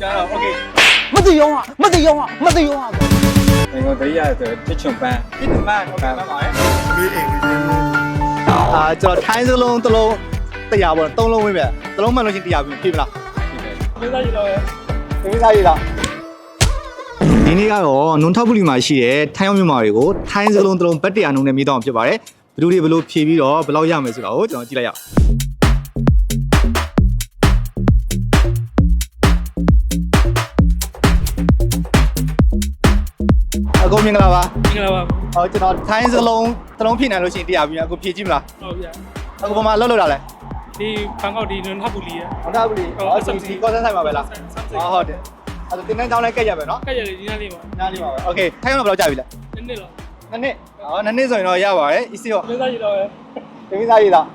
ကြားတော့ okay မသိရောဟာမသိရောဟာမသိရောဟာကျွန်တော်တရိယာဆိုချစ်ချွန်ပန်းချစ်ချွန်ပန်းဟုတ်ကဲ့ပါပါအေးအေးအာကျွန်တော်ထိုင်းစလုံးတစ်လုံးတရားပေါ့သုံးလုံးဝင်ပြတစ်လုံးမှလို့ရှိရင်တရားပြင်ဖြစ်မလားဖြစ်တယ်ရေးစားရည်လားရေးစားရည်လားဒီနေ့ကတော့နွန်ထောက်ပလီမှာရှိတဲ့ထိုင်းရောက်မြန်မာတွေကိုထိုင်းစလုံးတစ်လုံးဗတ်တရားနှုံးနဲ့မိတော့ဖြစ်ပါတယ်ဘယ်သူတွေဘယ်လိုဖြေပြီးတော့ဘယ်လောက်ရမယ်ဆိုတာကိုကျွန်တော်ကြည့်လိုက်ရအောင် အကုန်မင်္ဂလာပါ မင်္ဂလာပါ ဟောကျွန်တော်ထိုင်းစလုံးတစ်လုံးဖြည့်နိုင်လို့ရှိရင်တရားပြီအခုဖြည့်ကြည့်မလား ဟုတ်ဗျာ အခုဘာမှလောက်လောက်တာလဲ ဒီဘန်ကောက်ဒီနွန်ထပူလီရ ဟောတာဘူးလေ ဟုတ် ဟော SMC ဒီကောဆန်ဆိုင်မှာပဲလား ဆမ် ဟော ဆမ် ဟုတ်တယ်အဲ့ဒါတင်းတန်းချောင်းလည်းကက်ရပဲနော် ကဲ့ရတယ်ဒီနေ့လေးပါ ညာလေးပါပဲโอเคထိုင်းအောင်တော့ဘယ်လောက်ကြာပြီလဲ နည်းနည်းတော့ နှစ်နှစ်ဟောနှစ်နှစ်ဆိုရင်တော့ရပါတယ်အစ်စီရော လေးစားကြည့်တော့ တမီးသားရည်လား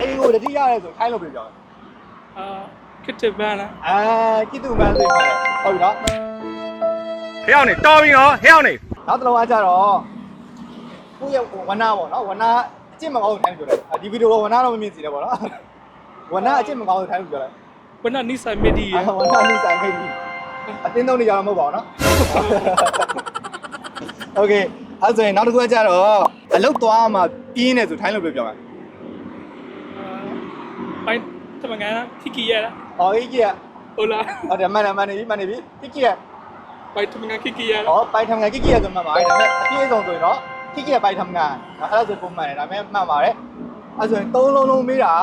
အေးကိုတတိရတယ်ဆိုထိုင်းလို့ပြောတယ် အာခစ်တစ်ပန်းလား အာကိတူမန်းဆိုရင်ဟုတ်ပြီနော် ဟဲ့အောင်နေတော်ပြီနော်ဟဲ့အောင်နေ နောက်တစ်လုံးအားကြတော့ကိုယ့်ရဲ့ဝနာပေါ့နော်ဝနာအကျင့်မကောင်းလို့ထိုင်းပြောတယ်ဒီဗီဒီယိုကဝနာတော့မမြင်စီနဲ့ပေါ့နော်ဝနာအကျင့်မကောင်းလို့ထိုင်းပြောတယ် ဘယ်နဲ့နိဆိုင်မီဒီရ အာဝနာနိဆိုင်ခိတ်ပြီးအတင်းသုံးနေကြတော့မဟုတ်ပါဘူးနော်โอเคအဲ့ဆိုရင်နောက်တစ်ခုကကြတော့အလုတ်သွားမှပြင်းနေဆိုထိုင်းလို့ပြောပြမယ် ပိုင်တမငန်းခီကီရလား ။အော်အေးကြီးက ဟုတ်လား ဟုတ်တယ်မှန်တယ်မှန်တယ်ပြီမှန်တယ်ပြီ။ ကိကိကပိုင်တမငန်းခီကီရလားဟောပိုင်ထမ်ငါကိကိကဆိုမှန်ပါတယ်ဒါပေမဲ့အပြည့်အစုံဆိုရင်တော့ကိကိကပိုင်ထမ်ငါအဲ့ဒါဆိုပုံမှန်တယ်ဒါပေမဲ့မှန်ပါတယ်။အဲ့ဆိုရင်သုံးလုံးလုံးမေးတာ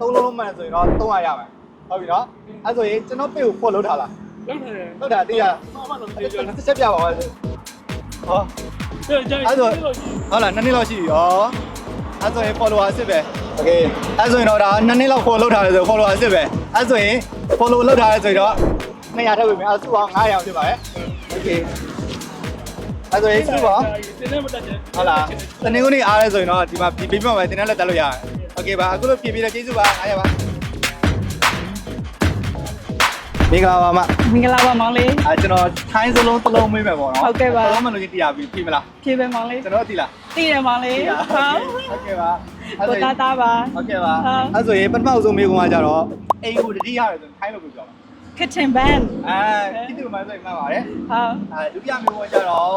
သုံးလုံးလုံးမှန်တယ်ဆိုရင်တော့300ရမယ်။ဟုတ်ပြီနော်။အဲ့ဆိုရင်ကျွန်တော်ပေကို follow ထားလားလောက်တယ်။ဟုတ်တာသိရလားမမတော့။ပြေးကြလားတစ်ချက်ပြပါဦး။ဟောပြေးကြအဲ့ဆိုဟုတ်လားနှစ်နှစ်လောက်ရှိပြီရော။အဲ့ဆိုရင် follower အစ်စ်ပဲ။ Okay အဲ့ဆိုရင်တော့ဒါနှစ်နှစ်လောက် follow ထားတယ်ဆို follower အစ်စ်ပဲ။အဲ့ဆိုရင် follow လုပ်ထားတယ်ဆိုရင်တော့200ထပ်ပြီမယ်။အဲ့စုအောင်900ဖြစ်ပါတယ်။ Okay အဲ့ဆိုရင်စုပါ တင်းနေမတက်ချင် ဟုတ်လားတနင်္ဂနွေအားလဲဆိုရင်တော့ဒီမှာဒီပေးပြမှာပဲတင်တဲ့လက်တက်လို့ရတယ်โอเคပါအခုလိုပြပြတဲ့ကျေးဇူးပါအားရပါမင်္ဂလာပါမ မင်္ဂလာပါမောင်လေး အဲကျွန်တော်ထိုင်းစလုံးတစ်လုံးမေးမယ်ပေါ့နော် ဟုတ်ကဲ့ပါ တစ်လုံးမလို့ချင်းတရားပြီပြီမလား ဖြေပဲမောင်လေး ကျွန်တော်သိလား သိတယ်မောင်လေး သိလား ဟုတ် โอเคပါအဲ့ ကို ဆိုရ တာ င် တာပါ โอเคပါ ဟုတ် အဲ့ဆိုရင်ပထမဆုံးမေးခွန်းကကြတော့အိမ်ကိုတတိရတယ်ဆိုထိုင်းလို့ပြောပါ kitchen band အဲပြည်သူမှဆိုရင်မှန်ပါတယ် ဟုတ် အဲဒုတိယမေးခွန်းကကြတော့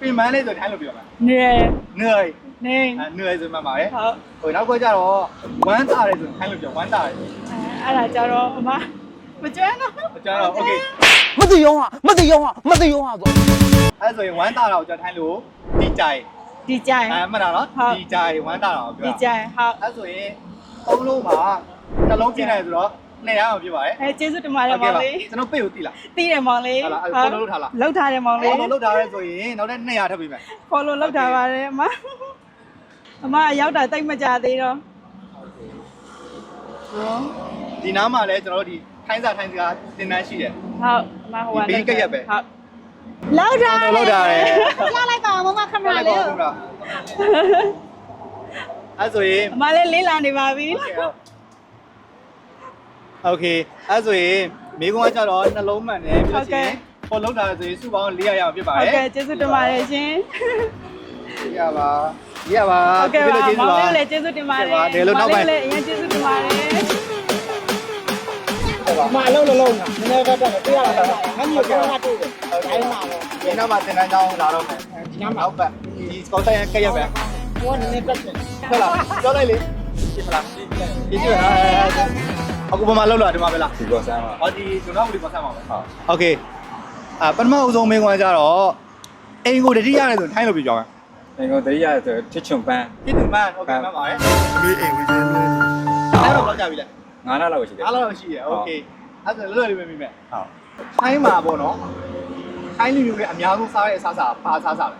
ပြင်မန်းလေးဆိုထိုင်းလို့ပြောပါ နေ เหนื่อย နေ အဲเหนื่อยဆိုမှန်ပါတယ် ဟုတ် ဟိုနောက်ကကြတော့ဝမ်းတာတယ်ဆိုထိုင်းလို့ပြောဝမ်းတာတယ် အဲ့ဒါကြတော့အမမကျွမ်းတော့ ကျတော့ okay မသိရောอ่ะမသိရောอ่ะမသိရောอ่ะဆို အဲ့ဆိုရင်ဝမ်းတာတော့ကျွန်တော်ထိုင်းလို့ဒီကြိုင် ဒီကြိုင် အဲမှတ်တာနော် ဟုတ် ဒီကြိုင်ဝမ်းတာတော့ပြော ဒီကြိုင်ဟုတ် အဲ့ဆိုရင်သုံးလုံးမှာတစ်လုံးပြည့်နေဆိုတော့ နှစ်ရအောင်ပြပါတယ်အဲကျေးဇူးတင်ပါတယ်မောင်လေးကျွန်တော်ပေ့ကိုတိလားသိတယ်မောင်လေးဟုတ်လားအဲ့ follow လုပ်ထားလားလုပ်ထားတယ်မောင်လေးဘောလုံးလောက်ထားရဲဆိုရင်နောက်ထပ်200ထပ်ပေးမယ် follow လုပ်ထားပါတယ်အမအမရောက်တာတိတ်မကြသေးတော့ဒီနားမှာလည်းကျွန်တော်တို့ဒီထိုင်းစာထိုင်းစကားတင်တန်းရှိတယ်ဟုတ်အမဟိုကဒီဘေးကပ်ရက်ပဲဟုတ်လောက်တာကျွန်တော်လောက်ထားတယ်ပြလိုက်ပါမမခမလေးကိုအဲ့ဆိုရင်အမလေးလေးလာနေပါပြီ โอเคအဲ့ဆိုရင်မိကုန်းကကြတော့နှလုံးမှန်တယ်ပြီးလို့ရှိရင်ပေါ်လောက်တာဆိုရင်စုပေါင်း400ရအောင်ဖြစ်ပါတ ဟုတ် ယ် ကဲ့ကျေးဇူးတင်ပါတယ်ရှင် ရပါရပါ ဟုတ်ကဲ့ပါ ကျေးဇူး မောင် ပါ လေးလည်းကျေးဇူးတင်ပါတယ် ဟုတ်ကဲ့ပါဒီလိုနောက်ပိုင်း မောင်လေးလည်းအရင်ကျေးဇူးတင်ပါတယ် မအလုံးလုံးလုံးတာနည်းနည်းတော့တော့ပြရတာငါမျိုးကတော့တွေ့တယ်အဲ့မှာတော့ ဒီနောက်မှာတင်တန်းကြောင်းလာတော့မယ်ဒီနောက်မှာဟုတ်ပါဒီစကောက်ဆိုင်ကရက်ပဲ ဟိုကနည်းနည်းတက်တယ် ဟုတ်လားပြောလိုက်လေရှင်းမလားရှင်းရှင်းပါ အခုဘာမှလောက်လာဒီမှာပဲလား ဒီကောဆန်းပါ ဟောဒီကျွန်တော်ကဒီမှာဆက်ပါမယ် ဟုတ် โอเคအာပထမအဆုံးမေးခွန်းကြတော့အိမ်ကိုတတိရတယ်ဆိုထိုင်းလို့ပြောကြမယ် ငကိုတရိယာဆိုတစ်ချုံပန်း ပြည်သူမှန်โอเคမှန်ပါတယ်မေးအိမ်ဝင်နေအဲ့တော့လောက်ကြပြီလား ငါးနာလောက်ရှိတယ် အားလောက်ရှိရโอเคအဲ့ဒါလွယ်လွယ်လေးပဲမိမယ် ဟုတ် ထိုင်းမှာပေါ့နော်ထိုင်းလူမျိုးတွေအများဆုံးစားတဲ့အစားစားဘာစားစားလဲ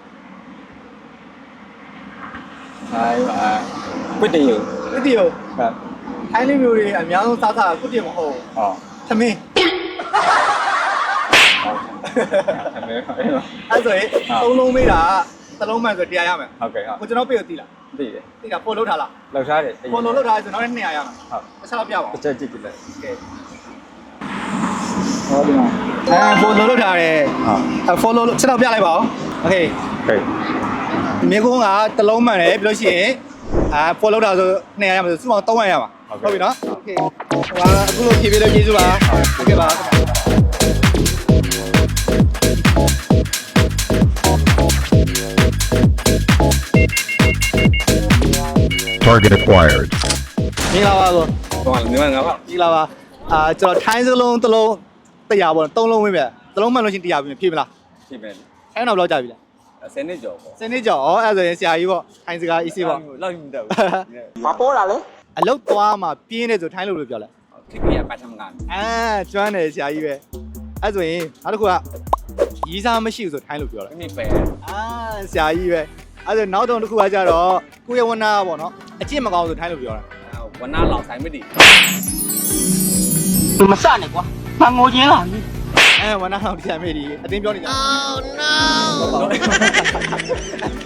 ហើយပါကွတ်တယူ ဥတီယော ဟုတ် ထိုင်းလူမျိုးတွေအများဆုံးစားစားကုတ္တမဟုတ် ဟော သမင်း ဟုတ်အမေဟုတ် အဲ့ဆိုရင်သုံးလုံးမေးတာသလုံးမှန်ဆိုတရားရမယ် ကဲ့ဟုတ် ကိုကျွန်တော်ပြေကိုတီးလား သိတယ် တီးတာပေါ်လို့ထားလား လောက်ထားတယ် ပေါ်လို့လောက်ထားဆိုတော့လည်း200ရမယ် ဟုတ် တစ်ချက်တော့ပြပါဦး တစ်ချက်ကြည့်ကြည့်လိုက် ကဲ ဟောဒီမှာ အဲပေါ်လို့လောက်ထားတယ် ဟုတ် အဲ follow လို့ချက်တော့ပြလိုက်ပါဦးโอเค ကဲ့ မြေကုန်းကတလုံးမှန်တယ်ပြီးလို့ရှိရင်အာ follow တာဆို200ရမယ်ဆိုစုပေါင်း300ရမှာ ဟုတ်ပြီနော်โอเคဟိုကအခုလိုဖြေပေးလို့ကျေးဇူးပါဟုတ်ကဲ့ပါ target acquired မင်္ဂလာပါဆိုဟိုကမြန်မာငါပါမင်္ဂလာပါအာကျွန်တော်ထိုင်းစလုံးတစ်လုံးတရားပေါ့သုံးလုံးဝင်ပြန်တစ်လုံးမှန်လို့ချင်းတရားပြင်ဖြေမလားဖြေမယ်အဲ့တော့ဘယ်လောက်ကြာပြီလဲဆယ်နှစ်ကျော်ပေါ့ဆယ်နှစ်ကျော်ဩအဲ့ဒါဆိုရင်ဆရာကြီးပေါ့ထိုင်းစကား easy ပေါ့လောက်ယူမတတ်ဘူးဘာပေါ်တာလဲ အလုတ်သွားမှာပြင်းနေဆိုထိုင်းလို့လို့ပြောလဲခိကရပတ်ထမကန်အာကျွမ်းတယ်ဆရာကြီးပဲအဲ့ဆိုရင်နောက်တစ်ခုကရီးစားမရှိဘူးဆိုထိုင်းလို့ပြောလဲမိမိပဲအာဆရာကြီးပဲအဲ့ဆိုနောက်တော့တစ်ခုကကြတော့ကိုရဝနာပေါ့နော်အကျင့်မကောင်းဆိုထိုင်းလို့ပြောတာဝနာလောင်ဆိုင်မတည်မစနဲ့ကွာမငိုချင်းလာပြီအဲဝနာအောင်တရားမေးဒီအတင်းပြောနေကြ Oh no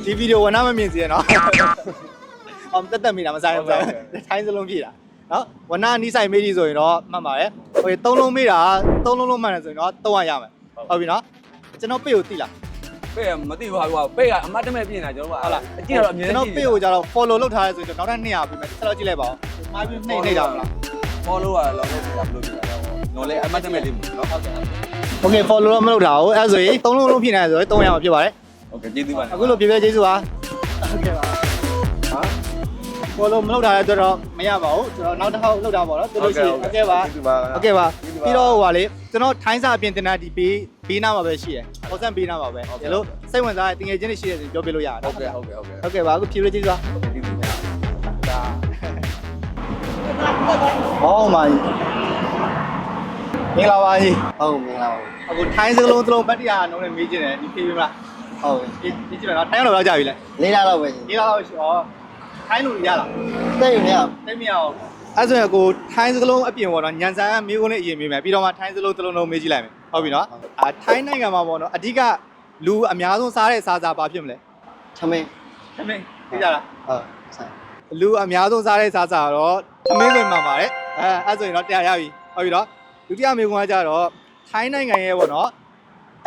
ဒီဗီဒီယိုဝနာမမြင်စေရနော် အောင်တက်တက်မိတာမဆိုင်ဘူးဆိုင်ထိုင်းစလုံးပြည့်တာနော်ဝနာနီးဆိုင်မေးဒီဆိုရင်တော့မှတ်ပါတယ်ဟိုသုံးလုံးမေးတာသုံးလုံးလုံးမှန်တယ်ဆိုရင်တော့300ရမယ်ဟုတ်ပြီနော်ကျွန်တော်ပေကိုတိလားပဲမသိပါဘူးပဲကအမတ်တမဲ့ပြင်တာကျွန်တော်ကဟုတ်လားအကြည့်တော့အမြင်ကျွန်တော်ပေကိုကြတော့ follow လုပ်ထားရဲဆိုရင်နောက်ထပ်200ပြီးမယ်ဆက်တော့ကြည့်လိုက်ပါဦးမှားပြီးနှိမ့်နှိမ့်ကြမလား follow ရလောက်လို့ဆိုတာဘယ်လိုပြတာလဲနော်လေအမတ်တမဲ့လေးနော်ဟုတ်ကဲ့ Okay follow တော့မလုပ်တာဘူးအဲ့ဆိုရင်သုံးလုံးလုံးဖြစ်နေတယ်ဆိုရင်300မှာဖြစ်ပါတယ်ဟုတ်ကဲ့ကျေးဇူးပါအခုလိုပြပြကျေးဇူးပါဟုတ်ကဲ့ပါဟာ follow မလုပ်တာလည်းတော်တော်မရပါဘူးကျွန်တော်နောက်တစ်ခေါက်လုပ်တာပေါ့နော်သူလို့ရှိရင်ဟုတ်ကဲ့ပါကျေးဇူးပါဟုတ်ကဲ့ပါပြီးတော့ဟိုပါလေကျွန်တော်ထိုင်းစာအပြင်တင်တာဒီပေးဘေးနားမှာပဲရှိရယ်ဟောစံဘေးနားမှာပဲဒီလိုစိတ်ဝင်စားတဲ့တင်ငယ်ချင်းတွေရှိရဆိုပြောပြလို့ရတယ်ဟုတ်ကဲ့ဟုတ်ကဲ့ဟုတ်ကဲ့ဟုတ်ကဲ့ပါအခုဖြေလို့ကျေးဇူးပါကျေးဇူးပါဒါဟောမာကြီးမင်္ဂလာပါကြီးဟုတ်မင်္ဂလာပါအခုထိုင်းစကလုံးတစ်လုံးပတ်တရားနှုံးနဲ့မေးချင်တယ်ဒီဖြေပြီမလားဟုတ်ဒီဒီကြည့်တော့ထိုင်းတော့လောက်ကြပြီလေလေးလာတော့ပဲရှင်ဒီလောက်ရှိဩ ထိုင်းလို့ရလားသိယူနေရသိမရအောင်အဲ့ဆိုရင်ကိုထိုင်းစကလုံးအပြင်ပေါ့နော်ညံစမ်းမေးခွန်းလေးအရင်မေးမယ်ပြီးတော့မှထိုင်းစလုံးတစ်လုံးလုံးမေးကြည့်လိုက်မယ်ဟုတ်ပြီနော်အာထိုင်းနိုင်ငံမှာပေါ့နော်အဓိကလူအများဆုံးစားတဲ့စားစာဘာဖြစ်မလဲသမင်းသမင်းသိကြလားဟုတ်ဆိုင်လူအများဆုံးစားတဲ့စားစာကတော့သမင်းဝင်မှန်ပါတယ်အဲအဲ့ဆိုရင်တော့တရားရပြီဟုတ်ပြီနော်ဒုတိယမေးခွန်းကကြတော့ထိုင်းနိုင်ငံရဲ့ပေါ့နော်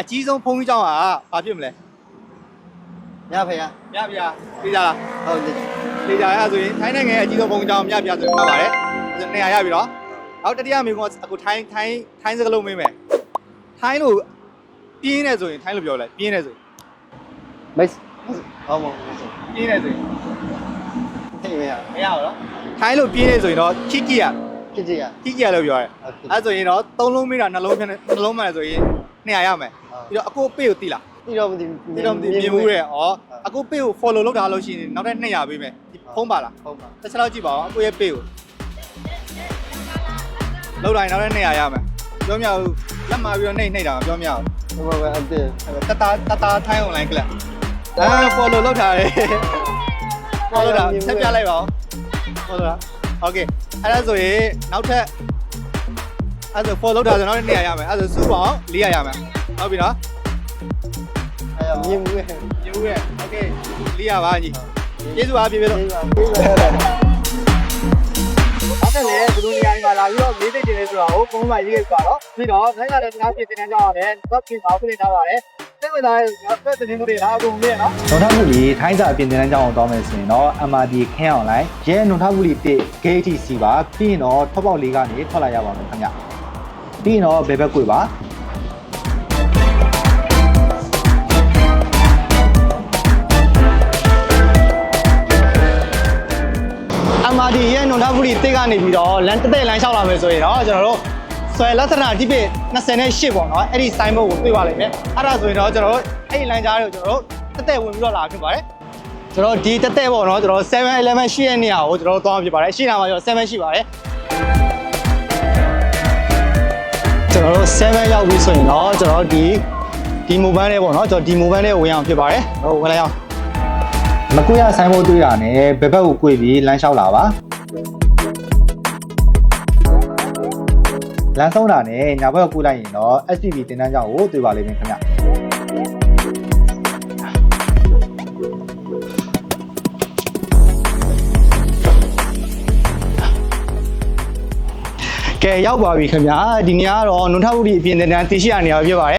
အကြီးဆုံးဖုန်းကြီးကျောင်းကဘာဖြစ်မလဲရဖေရမြပြသိကြလားဟုတ်တယ် လေကြရဆိုရင်ထိုင်းနိုင်ငံရဲ့အကြီးဆုံးဘုံကြောင်မြပြဆိုရင်မှတ်ပါတယ်။ဒါဆိုနေရာရပြီနော်။နောက်တတိယမိကုန်းအခုထိုင်းထိုင်းထိုင်းစကလုံးမေးမယ်။ထိုင်းလို့ပြင်းနေဆိုရင်ထိုင်းလို့ပြောလိုက်ပြင်းနေဆိုရင်မစ်ဟုတ်မဟုတ်ပြင်းနေဆိုရင်သိမရမရဘူးနော်။ထိုင်းလို့ပြင်းနေဆိုရင်တော့ခိကီယာဖြစ်ကြရခိကီယာလို့ပြောရဲ။အဲဆိုရင်တော့သုံးလုံးမေးတာနှလုံးဖြတ်နှလုံးမှန်ဆိုရင်200ရမယ်။ပြီးတော့အခုပေကိုတိလား ပြီးတော့မသိ။ပြီးတော့မသိမြင်မှုတဲ့။ဩအခုပေကို follow လုပ်တာလို့ရှိရင်နောက်ထပ်200ပေးမယ်။ဒီဖုံးပါလားဟုတ်ပါ။တစ်ချက်လောက်ကြည့်ပါဦးအခုရဲ့ပေကိုလောက်တိုင်းနောက်ထပ်200ရမယ်။ပြောမရဘူး။လက်မှာပြီးတော့နှိမ့်နှိမ့်တာမပြောမရဘူး။ဟုတ်ပါပဲအပြည့်တတာတတာထိုင်း online ကလပ်အဲ follow လုပ်ထားတယ် follow တာဆက်ပြလိုက်ပါဦး follow တာ okay အဲ့ဒါဆိုရင်နောက်ထပ်အဲ့ဒါဆို follow လုပ်ထားဆိုနောက်နေ့ရရမယ်အဲ့ဒါဆိုစုပေါင်း400ရမယ်ဟုတ်ပြီနော်အဲ မြင်မှုရဲ့ယူရဲ့ okay 400ပါညီကျေးဇူးပါပြေပြေလို့ပြီးပါပြီးပါဟုတ်တယ်လေဘယ်လိုနေရာမှာလာပြီးတော့မေးသိတယ်လဲဆိုတော့ဘုံမှာရေးခဲ့ပါတော့ပြီးတော့နိုင်ငံတဲ့ငါပြည်တင်တဲ့ကြောင်းရတယ်တော့ပြင်ပါပြင်ထားပါတယ်စိတ်ဝင်စားတဲ့ဖက်တင်မှုတွေလားအကုန်လေးနော်နုံထဘူးလီထိုင်းစာအပြင်တင်တန်းကြောင်းအောင်တောင်းမယ်ဆိုရင်တော့ MRD ခင်းအောင်လိုက်ရဲနုံထဘူးလီ1 gate C ပါပြီးရင်တော့ထောက်ပေါက်လေးကနေထွက်လာရပါမယ်ခင်ဗျပြီးရင်တော့ဘယ်ဘက်ကွေပါ MRD ရဲ့နွန်ထဘူးလီတစ်ကနေပြီးတော့လမ်းတက်တက်လမ်းလျှောက်လာမယ်ဆိုရင်တော့ကျွန်တော်တို့ဆွဲလက်သနာတိပိ28ပေါ့နော်အဲ့ဒီ sign board ကိုတွေ့ပါလိမ့်မယ်အဲ့ဒါဆိုရင်တော့ကျွန်တော်တို့အဲ့ဒီလမ်းကြားတွေကိုကျွန်တော်တို့တက်တက်ဝင်ပြီးတော့လာဖြစ်ပါတယ်ကျွန်တော်ဒီတက်တက်ပေါ့နော်ကျွန်တော်7 11ရှိတဲ့နေရာကိုကျွန်တော်တို့သွားမှာဖြစ်ပါတယ်ရှိတာမှာကျွန်တော်7ရှိပါတယ်ကျွန်တော်တို့7ရောက်ပြီဆိုရင်တော့ကျွန်တော်တို့ဒီဒီ mobile လေးပေါ့နော်ကျွန်တော်ဒီ mobile လေးကိုဝင်အောင်ဖြစ်ပါတယ်ဟိုဝင်လိုက်အောင် မကွေရဆိုင်ဖို့တွေးတာနဲ့ဘယ်ဘက်ကိုကွေပြီးလမ်းလျှောက်လာပါလမ်းဆုံးတာနဲ့ညာဘက်ကိုကွေလိုက်ရင်တော့ SPB တင်တန်းကြောင်းကိုတွေ့ပါလိမ့်မယ်ခင်ဗျကဲရောက်ပါပြီခင်ဗျာဒီနေ့ကတော့နွန်ထဘူးဒီအပြင်တန်းတရှိရနေရာဖြစ်ပါတယ်